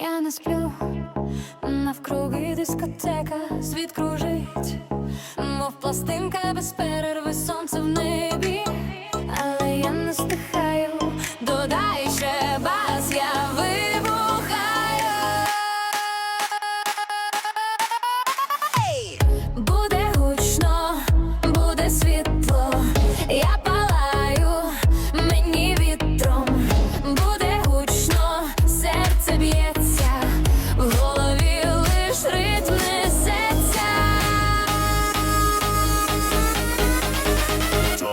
я не сплю, навкруги дискотека, світ кружить, мов пластинка без перерви сонце в небі, але я не стихаю, додай ще бас, я вибухаю.